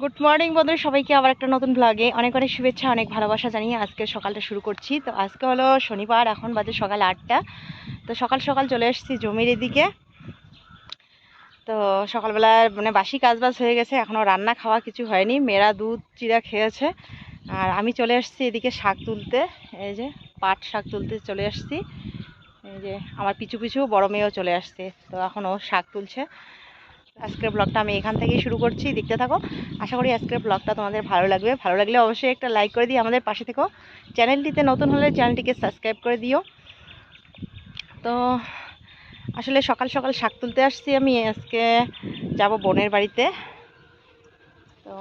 Good morning বন্ধুরা, সবাইকে আবার একটা নতুন ব্লগে অনেক অনেক শুভেচ্ছা, অনেক ভালোবাসা জানিয়ে আজকে সকালটা শুরু করছি। তো আজকে হলো শনিবার, এখন বাজে সকাল আটটা। তো সকাল সকাল চলে এসেছি জমির এদিকে। তো সকালবেলা মানে বাসি কাজবাজ হয়ে গেছে এখনও রান্না খাওয়া কিছু হয়নি। মেয়েরা দুধ, চিরা খেয়েছে। আর আমি চলে এসেছি এদিকে শাক তুলতে। এই যে পাট শাক তুলতে চলে এসেছি। এই যে আমার পিছু পিছু বড় মেয়েও চলে আসছে। তো এখন ও শাক তুলছে। আজকের ব্লগটা আমি এখান থেকেই শুরু করছি, দেখতে থাকো। আশা করি আজকের ব্লগটা তোমাদের ভালো লাগবে। ভালো লাগলে অবশ্যই একটা লাইক করে দিই আমাদের পাশে থেকো। চ্যানেলটিতে নতুন হলে চ্যানেলটিকে সাবস্ক্রাইব করে দিও। তো আসলে সকাল সকাল শাক তুলতে আসছি আমি, আজকে যাব বোনের বাড়িতে। তো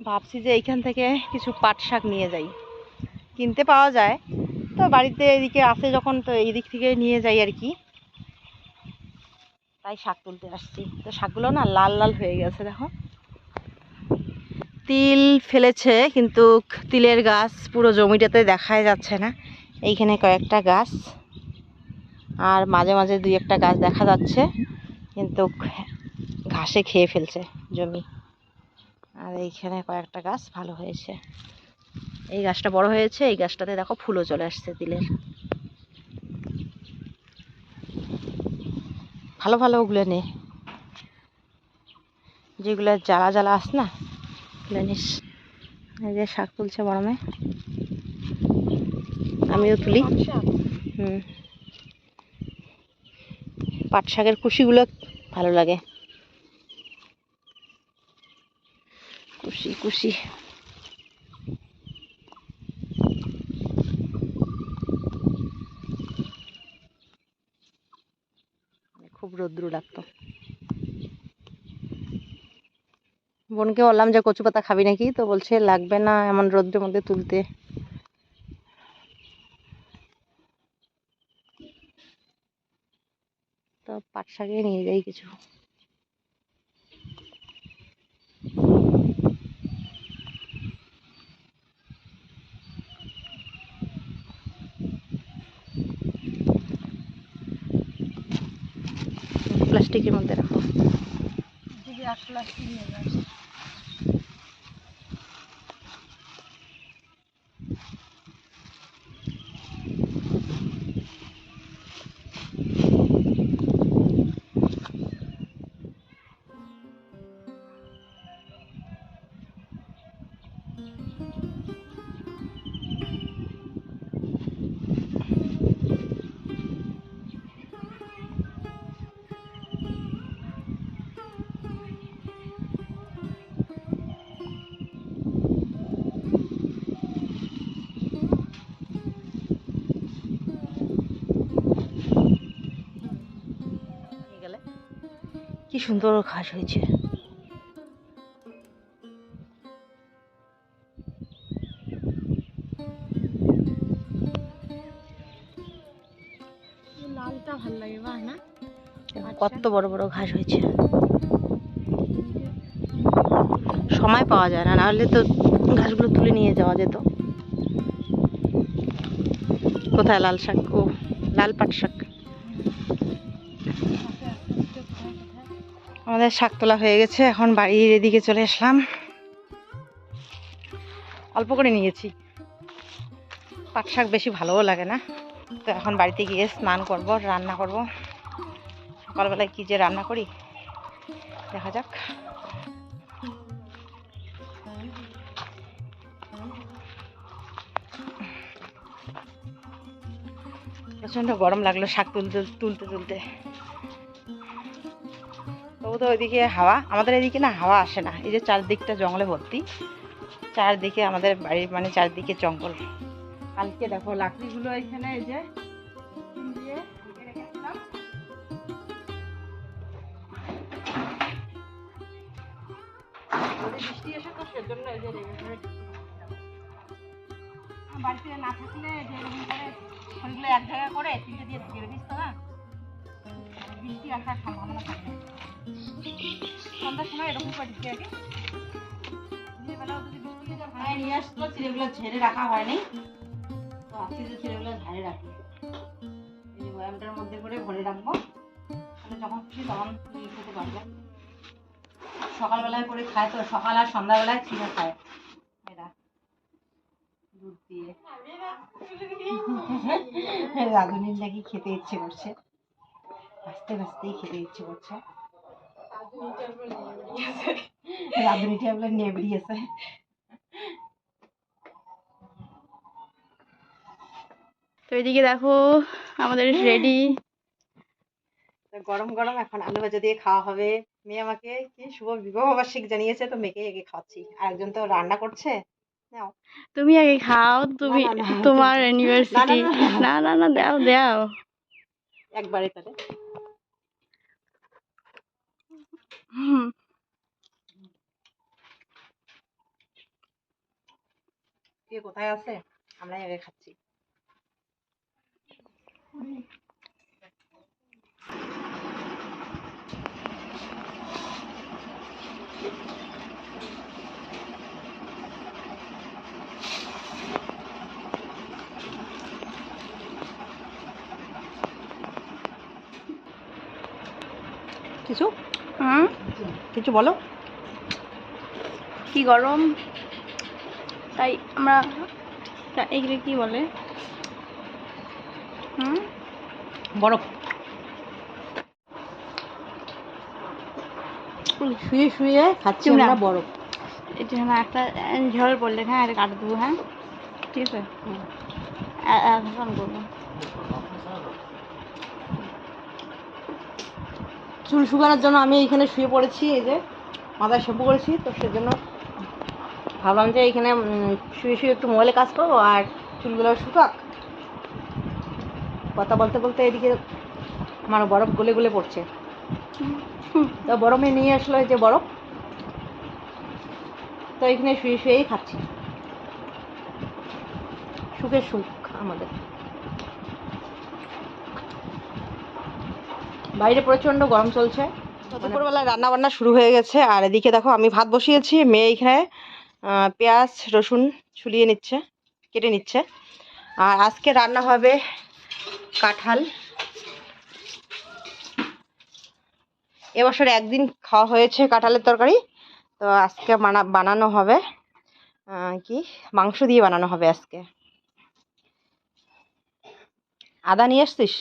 ভাবছি যে এইখান থেকে কিছু পাট শাক নিয়ে যাই। কিনতে পাওয়া যায়। তো বাড়িতে এদিকে আসে যখন, তো এই দিক থেকে নিয়ে যাই আর কি। তাই শাক তুলতে আসছি। তো শাকগুলো না লাল লাল হয়ে গেছে, দেখো। তিল ফেলেছে, কিন্তু তিলের গাছ পুরো জমিটাতে দেখাই যাচ্ছে না। এইখানে কয়েকটা গাছ, আর মাঝে মাঝে দুই একটা গাছ দেখা যাচ্ছে, কিন্তু ঘাসে খেয়ে ফেলছে জমি। আর এইখানে কয়েকটা গাছ ভালো হয়েছে। এই গাছটা বড় হয়েছে, এই গাছটাতে দেখো ফুলও চলে আসছে তিলের। ভালো ভালো ওগুলো নে। যেগুলো জ্বালা জ্বালা আস না, ওগুলো নিস। এই যে শাক তুলছে মেয়ে আমিও তুলি। হুম। পাট শাকের কুশিগুলো ভালো লাগে। কুশি কুশি। খুব রৌদ্র লাগতো। বোনকে বললাম যে, কচু পাতা খাবি নাকি? তো বলছে, লাগবে না, এমন রৌদ্রের মধ্যে তুলতে। তো পাট শাকে নিয়ে যাই কিছু। প্লাস্টিকের মধ্যে রাখো। নিয়ে সুন্দর ঘাস হয়েছে। দেখো কত বড় বড় ঘাস হয়েছে। সময় পাওয়া যায় না নাহলে তো ঘাসগুলো তুলে নিয়ে যাওয়া যেত। কোথায় লাল শাক? ও লাল পাট শাক। আমাদের শাক তোলা হয়ে গেছে, এখন বাড়ির এদিকে চলে আসলাম। অল্প করে নিয়েছি। পাট শাক বেশি ভালোও লাগে না। তো এখন বাড়িতে গিয়ে স্নান করব, রান্না করব। সকালবেলায় কী যে রান্না করি, দেখা যাক। প্রচণ্ড গরম লাগল শাক তুলতে তুলতে তুলতে। তো ওইদিকে হাওয়া, আমাদের এদিকে না হাওয়া আসে না। এই যে চারদিকটা জঙ্গলে ভর্তি। চারদিকে আমাদের বাড়ির মানে চারদিকে জঙ্গল। কালকে দেখো লাকড়িগুলো এখানে এই যে সন্ধ্যার সময় এরকম করে ঢেকে রাখি দিনের বেলাও যদি বৃষ্টি যা ভাড়ায় নিয়ে আসতো চিড়েগুলো ঝেড়ে রাখা হয়নি তো আজকে যে চিড়েগুলো ঝাড়ে রাখি এই বয়ামটার মধ্যে করে ভরে রাখব। তাহলে যখন খুশি তখন খেতে পারব। সকালবেলায় করে খায় তো সকাল আর সন্ধ্যাবেলায় চিড়ে খায় এরা দুধ দিয়ে। রাঁধুনির নাকি খেতে ইচ্ছে করছে। ভাসতে ভাসতেই খেতে ইচ্ছে করছে। রাঁধুনি ট্যাবলেট নিয়ে বেরিয়েছে তো এদিকে দেখো আমাদের রেডি গরম গরম এখন আলু ভাজা দিয়ে খাওয়া হবে মেয়ে আমাকে কি শুভ বিবাহ বার্ষিক জানিয়েছে তো মেয়েকে এগে খাওয়াচ্ছি আর একজন তো রান্না করছে নাও তুমি আগে খাও তুমি তোমার না, ইউনিভার্সিটি না, না না না দাও দাও একবারে তাহলে হুম কে কোথায় আছে আমরাই আগে খাচ্ছি কিছু হুম কিছু বলো কি গরম তাই আমরা তা এগুলো কি বলে হুম বরফ শুয়ে শুয়ে খাচ্ছি। আমরা বরফ এটা না একটা ঝড় পড়লে হ্যাঁ এটা কাটে দেবো হ্যাঁ ঠিক আছে এখন করব চুল শুকানোর জন্য আমি এইখানে শুয়ে পড়েছি, এই যে মাথায় শ্যাম্পু করেছি, তো সেজন্য ভাবলাম যে এইখানে শুয়ে শুয়ে একটু মোবাইলে কাজ করব আর চুলগুলো শুকাক। কথা বলতে বলতে এদিকে আমার বরফ গলে গলে পড়ছে। তো বরফে নিয়ে আসলো এই যে বরফ। তো এখানে শুয়ে শুয়েই খাচ্ছি। সুখের সুখ আমাদের। বাইরে প্রচণ্ড গরম চলছে। দুপুরবেলায় রান্না বান্না শুরু হয়ে গেছে, আর এদিকে দেখো আমি ভাত বসিয়েছি, মেয়ে এখানে পেঁয়াজ, রসুন ছুলিয়ে নিচ্ছে, কেটে নিচ্ছে। আর আজকে রান্না হবে কাঁঠাল। এবছর একদিন খাওয়া হয়েছে কাঁঠালের তরকারি, তো আজকে বানা বানানো হবে কি? মাংস দিয়ে বানানো হবে আজকে। আদা নিয়ে আসছিস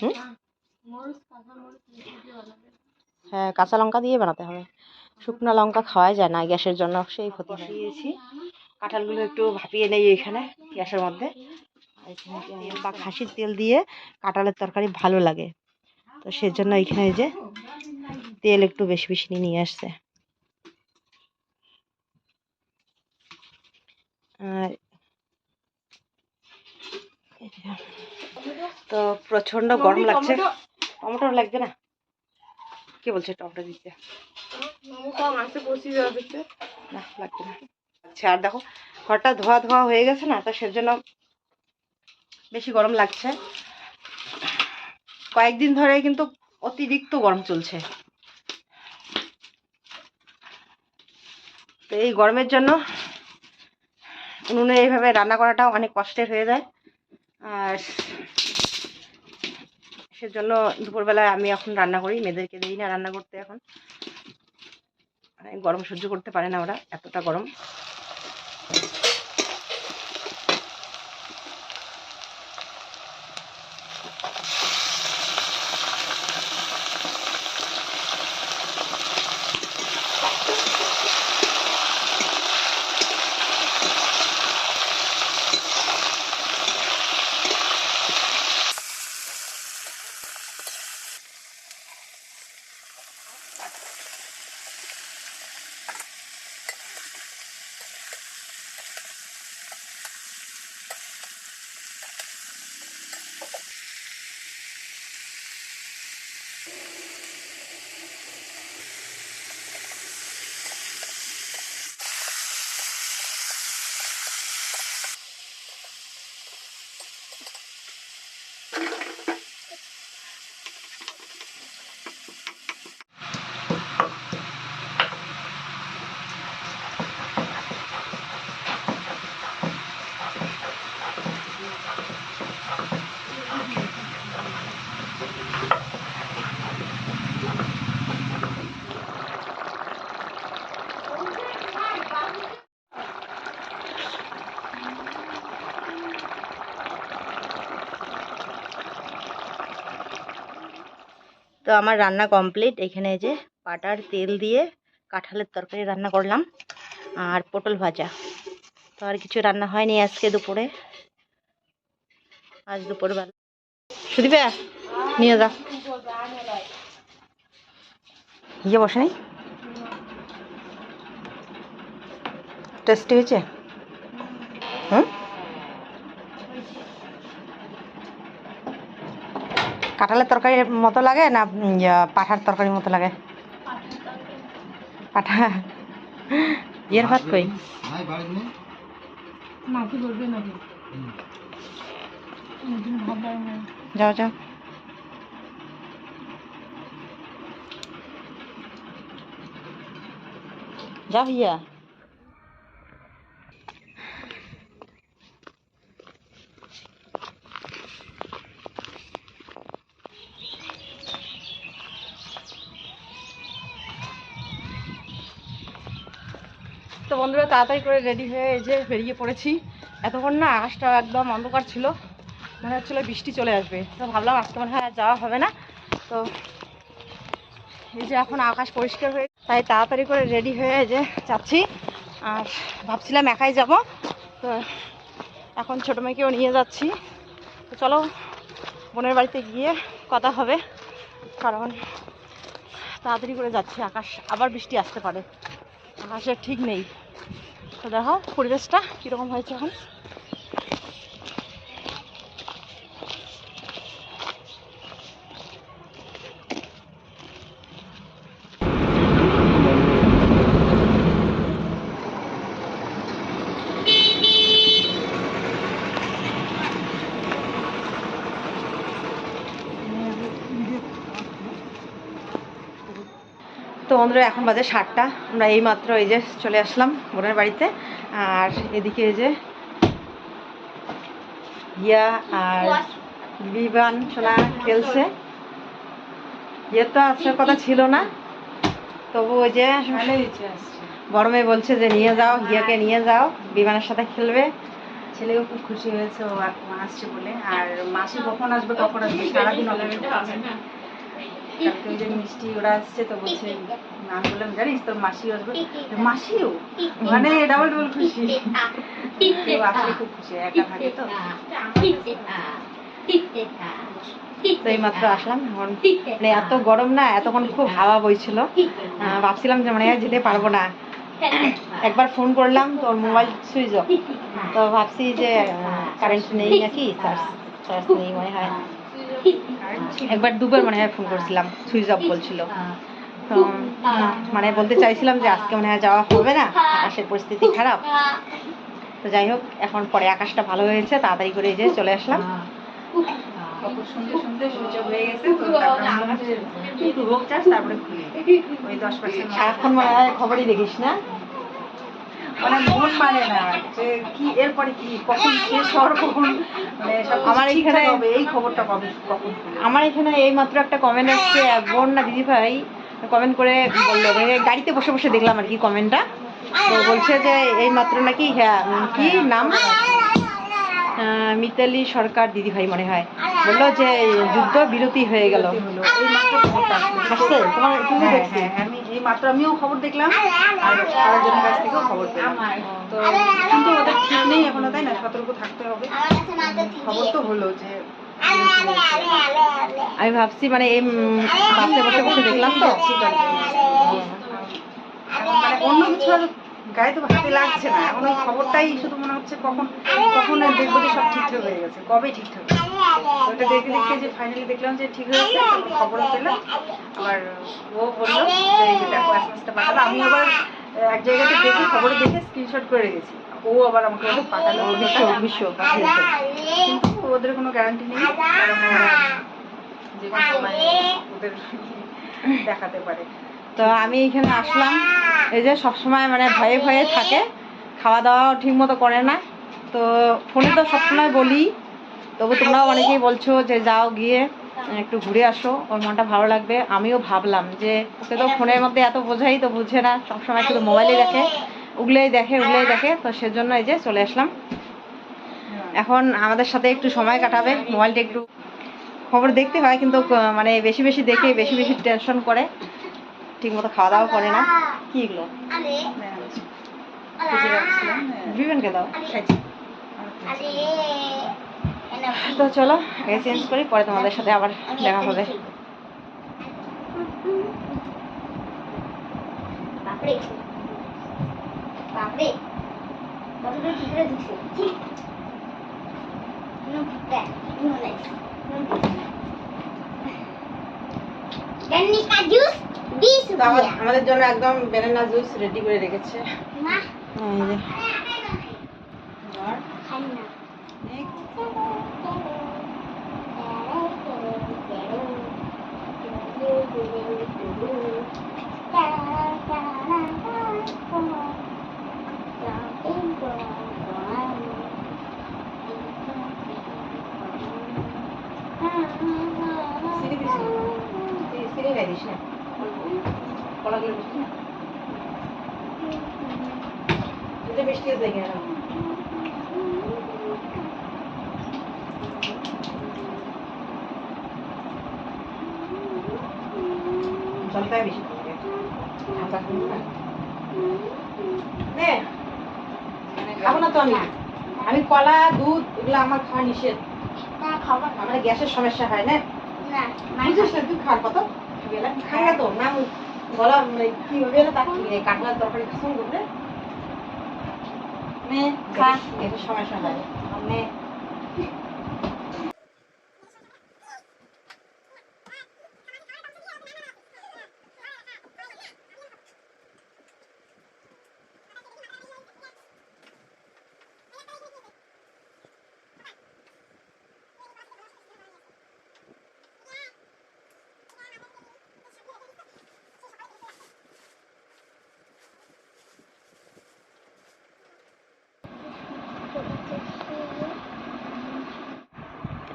হুম? হ্যাঁ কাঁচা লঙ্কা দিয়ে বানাতে হবে। শুকনো লঙ্কা খাওয়াই যায় না, গ্যাসের জন্য সেই ক্ষতি বসিয়েছি। কাঁঠালগুলো একটু ভাপিয়ে নেই এখানে, গ্যাসের মধ্যে। বা খাসির তেল দিয়ে কাঁঠালের তরকারি ভালো লাগে। তো সেজন্য এখানে যে তেল একটু বেশি বেশি নিয়ে আসছে। আর তো প্রচণ্ড গরম লাগছে। টমেটো লাগবে না? কে বলছে টমেটো দিতে? না, লাগবে না। আচ্ছা আর দেখো ঘরটা ধোয়া ধোয়া হয়ে গেছে না, তো সেজন্য বেশি গরম লাগছে। কয়েকদিন ধরে কিন্তু অতিরিক্ত গরম চলছে। তো এই গরমের জন্য উনুনে এইভাবে রান্না করাটা অনেক কষ্টের হয়ে যায়। আর সেজন্য দুপুরবেলায় আমি এখন রান্না করি, মেয়েদেরকে দিই না রান্না করতে এখন। মানে গরম সহ্য করতে পারে না ওরা, এতটা গরম। আমার রান্না কমপ্লিট এখানে যে পাটার তেল দিয়ে কাঁঠালের তরকারি রান্না করলাম আর পটল ভাজা। তো আর কিছু রান্না হয়নি আজকে দুপুরে। আজ দুপুরে বেলা সুদীপে, নিয়ে যা। গিয়ে বসে নেই? টেস্টি হয়েছে? কাঁঠালের তরকারির মতো লাগে না ইয়া, পাঠার তরকারির মতো লাগে? পাঠা। ইয়ের ভাত কই? যাও যাও। যাও ইয়া। তো বন্ধুরা, তাড়াতাড়ি করে রেডি হয়ে এই যে বেরিয়ে পড়েছি। এতক্ষণ না আকাশটা একদম অন্ধকার ছিল, মনে হচ্ছিল বৃষ্টি চলে আসবে। তো ভাবলাম আজকে মনে হয় যাওয়া হবে না। তো এই যে এখন আকাশ পরিষ্কার হয়ে তাই তাড়াতাড়ি করে রেডি হয়ে যে যাচ্ছি। আর ভাবছিলাম একাই যাব, তো এখন ছোটো মেয়েকেও নিয়ে যাচ্ছি। তো চলো, বোনের বাড়িতে গিয়ে কথা হবে। কারণ তাড়াতাড়ি করে যাচ্ছি, আকাশ আবার বৃষ্টি আসতে পারে। আকাশের ঠিক নেই। তো দেখো পরিবেশটা কীরকম হয়েছে এখন? বন্ধুরা, এখন বাজে সাতটা। আমরা এই মাত্র এই যে চলে আসলাম বোনের বাড়িতে। আর এদিকে এই যে ইয়া আর বিবান সোনা খেলছে। ইয়ে তো আসার কথা ছিল না। তবু ওই যে বড় মেয়ে বলছে যে নিয়ে যাও হিয়াকে নিয়ে যাও বিমানের সাথে খেলবে। ছেলেও খুব খুশি হয়েছে, ও আসছে বলে। আর মাসি কখন আসবে কখন আসবে, সারাদিন অপেক্ষা কালকে ওই যে মিষ্টি ওরা আসছে তো বলছে আমি বললাম, জানিস তোর মাসি আসবে? মাসিও? মানে ডাবল ডাবল খুশি। কেউ আসলে খুব খুশি, একা থাকে তো। এই মাত্র আসলাম মানে এত গরম না, এতক্ষণ খুব হাওয়া বইছিল। ভাবছিলাম যে মানে যেতে পারব না। একবার ফোন করলাম তোর মোবাইল সুইচ অফ। তো ভাবছি যে কারেন্ট নেই নাকি চার্জ নেই মনে হয়। একবার দুবার মনে হয় ফোন করছিলাম সুইচ অফ বলছিল। তো মানে বলতে চাইছিলাম যে আজকে মনে হয় যাওয়া হবে না আকাশের পরিস্থিতি খারাপ। তো যাই হোক এখন পরে আকাশটা ভালো হয়েছে তাড়াতাড়ি করে যে চলে আসলাম। হয়ে পার্সেন্ট সারাক্ষণ মনে হয় খবরই দেখিস না। মানে মন মানে না যে কি এরপরে কি কখন শেষ হওয়ার কখন মানে আমার এইখানে- এই খবরটা কবে কখন আমার এখানে এই মাত্র একটা কমেন্ট আসছে এক বোন না দিদি ভাই কমেন্ট করে বলল গাড়িতে বসে বসে দেখলাম আর কি কমেন্টটা তো বলছে যে এই মাত্র নাকি হ্যাঁ কি নাম? মিতালি সরকার দিদি ভাই মনে হয়। বলল যে যুদ্ধ বিরতি হয়ে গেল। আসছে? তোমার তুমি হ্যাঁ, দেখছি? হ্যাঁ, আমি এই মাত্র আমিও খবর দেখলাম আর আরেকজনের কাছ থেকেও খবর পেলাম। তো কিন্তু ওদের ঠিক নেই এখনও তাই না? সতর্ক থাকতে হবে। খবর তো হলো যে আমি ভাবছি মানে এই বাসে বসে বসে দেখলাম তো। মানে অন্য কিছু আর গায়ে তো হাতে লাগছে না। এখন ওই খবরটাই শুধু মনে হচ্ছে কখন কখন আর দেখব যে সব ঠিকঠাক হয়ে গেছে। কবে ঠিকঠাক হবে ওটা দেখতে দেখতে যে ফাইনালি দেখলাম যে ঠিক হয়েছে খবরও পেলাম। আবার ও বলল যে দেখো এসএমএসটা পাঠালো। আমি আবার এক জায়গাতে দেখে খবরে দেখে স্ক্রিনশট করে রেখেছি। ও আবার আমাকে পাঠালো। বিশ্ব বিশ্ব কিন্তু ওদের কোনো গ্যারান্টি নেই। কারণ যে কোনো সময় ওদের দেখাতে পারে। তো আমি এখানে আসলাম। এই যে সবসময় মানে ভয়ে ভয়ে থাকে। খাওয়া দাওয়াও ঠিক মতো করে না। তো ফোনে তো সবসময় বলি। তবু তোমরাও অনেকেই বলছো যে যাও গিয়ে একটু ঘুরে আসো ওর মনটা ভালো লাগবে। আমিও ভাবলাম যে ওকে তো ফোনের মধ্যে এত বোঝাই তো বুঝে না সবসময় শুধু মোবাইলে দেখে উগলেই দেখে উগলেই দেখে তো সেজন্য এই যে চলে আসলাম। এখন আমাদের সাথে একটু সময় কাটাবে মোবাইলটা একটু খবর দেখতে হয় কিন্তু মানে বেশি বেশি দেখে বেশি বেশি টেনশন করে ঠিক মতো খাওয়া দাওয়া করে না। কি এগুলো? হ্যাঁ, বিবেনকে দাও। তো চলো আগে চেঞ্জ করি পরে তোমাদের সাথে আবার দেখা হবে। আমাদের জন্য একদম বেনানা জুস রেডি করে রেখেছে। হ্যাঁ, না। సిరి వేసి పొలగలు బిస్టి ఇంత బిస్టీ దగ్గర জলটাই বেশি খাব না তো আমি। আমি কলা দুধ এগুলো আমার খাওয়া নিষেধ। আমার গ্যাসের সমস্যা হয় না? বুঝিস না তুই খার কত খাই না তো। না গলা মানে কি হবে না তা কি কাটলার তরকারি খাসুন করবে নে খা। গ্যাসের সমস্যা হয়। নে।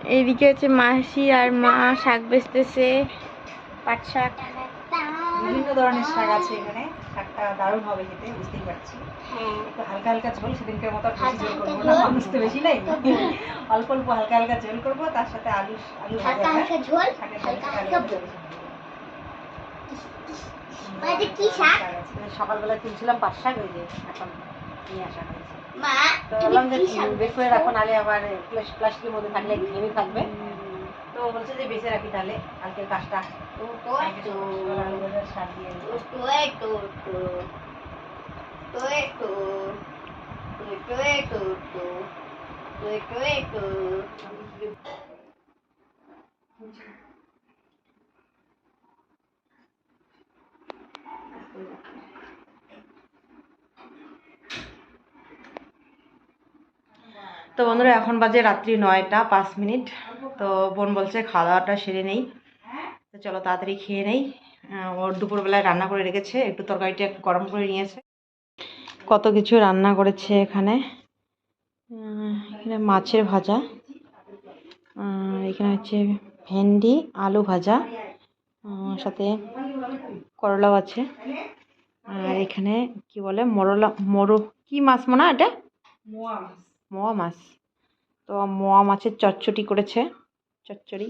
এইদিকে হচ্ছে মাসি আর মা শাক বেচতেছে পাট শাক। বিভিন্ন ধরনের শাক আছে এখানে শাকটা দারুণ হবে খেতে বুঝতেই পারছি। হ্যাঁ। একটু হালকা হালকা ঝোল সেদিনকার মতো বেশি ঝোল করব না মানুষ তো বেশি নাই? অল্প অল্প হালকা হালকা ঝোল করব তার সাথে আলু আলু হালকা হালকা ঝোল হালকা হালকা? আছে। সকালবেলা তুলছিলাম পাঁচ শাক ওই যে এখন নিয়ে আসা বললাম যে বের করে রাখো নাহলে আবার প্লাস্টিকের মধ্যে থাকলে ঘেমে থাকবে। তো বলছে যে বেঁচে রাখি তাহলে কালকের কাজটা। তো তো তো বন্ধুরা, এখন বাজে রাত্রি নয়টা পাঁচ মিনিট। তো বোন বলছে খাওয়া দাওয়াটা সেরে নেই। তো চলো তাড়াতাড়ি খেয়ে নেই। ওর দুপুরবেলায় রান্না করে রেখেছে, একটু তরকারিটা গরম করে নিয়েছে। কত কিছু রান্না করেছে এখানে? এখানে মাছের ভাজা এখানে হচ্ছে ভেন্ডি, আলু ভাজা সাথে করলাও আছে। আর এখানে কি বলে, মরলা, মরো, কি মাছ মনে হয় এটা? মোয়া মাছ মোয়া মাছ তো মোয়া মাছের চচ্চড়ি করেছে চচ্চড়ি।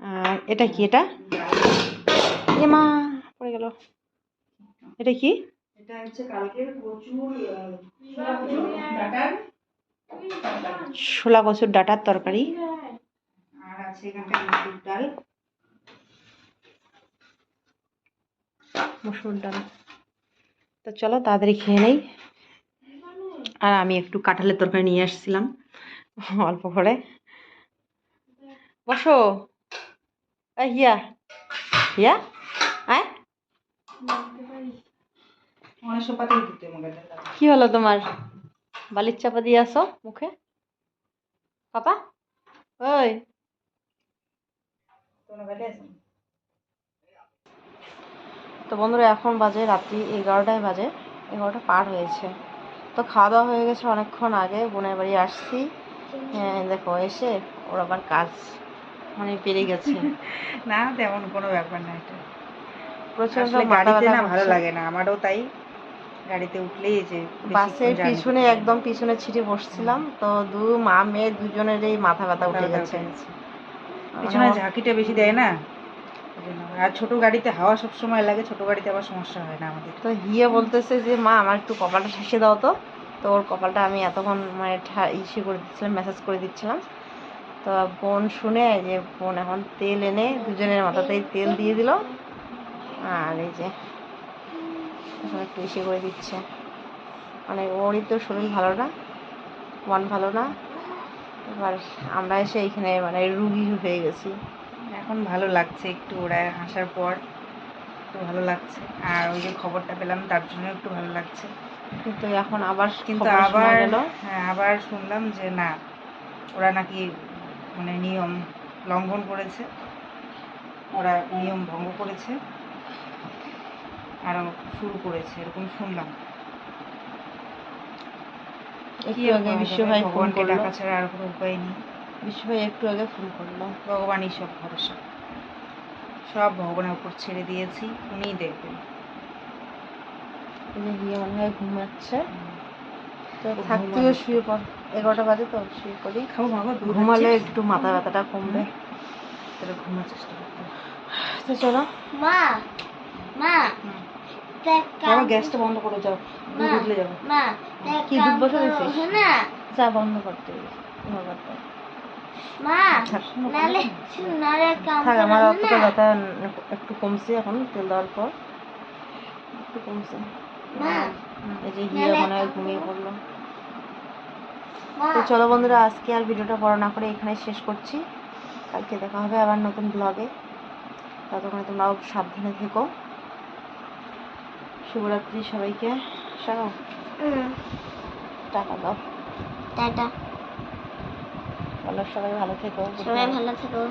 আর এটা কি এটা? এ মা পড়ে গেল। এটা কি? এটা হচ্ছে কালকের প্রচুর ছোলা কচুর ছোলা কচুর ডাটার তরকারি। আর আছে এখানটা মসুর ডাল। মসুর ডাল। তো চলো তাড়াতাড়ি খেয়ে নেই। আর আমি একটু কাঁঠালের তরকারি নিয়ে আসছিলাম। অল্প করে। বসো। হিয়া। হিয়া আয়। কি হলো তোমার? বালির চাপা দিয়ে আসো মুখে? পাপা? ওই। তো বন্ধুরা এখন বাজে রাত্রি এগারোটায় বাজে। এগারোটা পার হয়েছে। তো খাওয়া দাওয়া হয়ে গেছে অনেকক্ষণ আগে বোনের বাড়ি আসছি। হ্যাঁ দেখো এসে ওর আবার কাজ মানে বেড়ে গেছে। না তেমন কোনো ব্যাপার না এটা। প্রচণ্ড গাড়িতে না ভালো লাগে না আমারও তাই। গাড়িতে উঠলেই যে বাসের পিছনে একদম পিছনে ছিটে বসছিলাম তো দু মা মেয়ে দুজনেরই মাথা ব্যথা উঠে গেছে। পিছনে ঝাঁকিটা বেশি দেয় না? আর ছোট গাড়িতে হাওয়া সব সময় লাগে, ছোট গাড়িতে আবার সমস্যা হয় না আমাদের। তো হিয়ে বলতেছে যে, মা, আমার একটু কপালটা ঠাসিয়ে দাও তো। তো ওর কপালটা আমি এতক্ষণ মানে ইসে করে দিচ্ছিলাম মেসেজ করে দিচ্ছিলাম। তো বোন শুনে যে বোন এখন তেল এনে দুজনের মাথাতেই তেল দিয়ে দিল। আর এই যে এখন একটু ইসে করে দিচ্ছে। মানে ওরই তো শরীর ভালো না, মন ভালো না। এবার আমরা এসে এইখানে মানে রুগী হয়ে গেছি। এখন ভালো লাগছে একটু ওরা আসার পর একটু ভালো লাগছে। আর ওই যে খবরটা পেলাম তার জন্য একটু ভালো লাগছে। কিন্তু এখন আবার কিন্তু আবার হ্যাঁ আবার শুনলাম যে না ওরা নাকি মানে নিয়ম লঙ্ঘন করেছে। ওরা নিয়ম ভঙ্গ করেছে। আরও শুরু করেছে এরকম শুনলাম। কি আগে করা বিশ্ব যাবে? ফোন করল। ডাকা ছাড়া আর কোনো উপায় নেই। বিশ্ব ভাই একটু আগে ফোন করল। ভগবানই সব ভরসা। সব ভগবানের উপর ছেড়ে দিয়েছি উনিই দেখবেন। এই গিয়ে মনে হয় ঘুমাচ্ছে। তো থাকতেও শুয়ে পড়। এগারোটা বাজে তো শুয়ে পড়ি। ঘুমালে একটু মাথা ব্যথাটা কমবে। তাহলে ঘুমার চেষ্টা করতে তো চলো। মা মা। বাবা গ্যাসটা বন্ধ করে যাও। দুধ। উঠলে যাবে। কি দুধ বসে? হ্যাঁ না? চা বন্ধ করতে। মা থাক, আমার অতটা ব্যথা একটু কমছে এখন তেল দেওয়ার পর। একটু কমছে। এই যে হিয়া মনে হয় ঘুমিয়ে পড়ল। তো চলো বন্ধুরা আজকে আর ভিডিওটা বড় না করে এখানে শেষ করছি। কালকে দেখা হবে আবার নতুন ব্লগে ততক্ষণে তোমরাও সাবধানে থেকো। শুভরাত্রি সবাইকে। সবাই টাকা দাও। টাটা। বলো সবাই ভালো থেকো সবাই ভালো থেকো।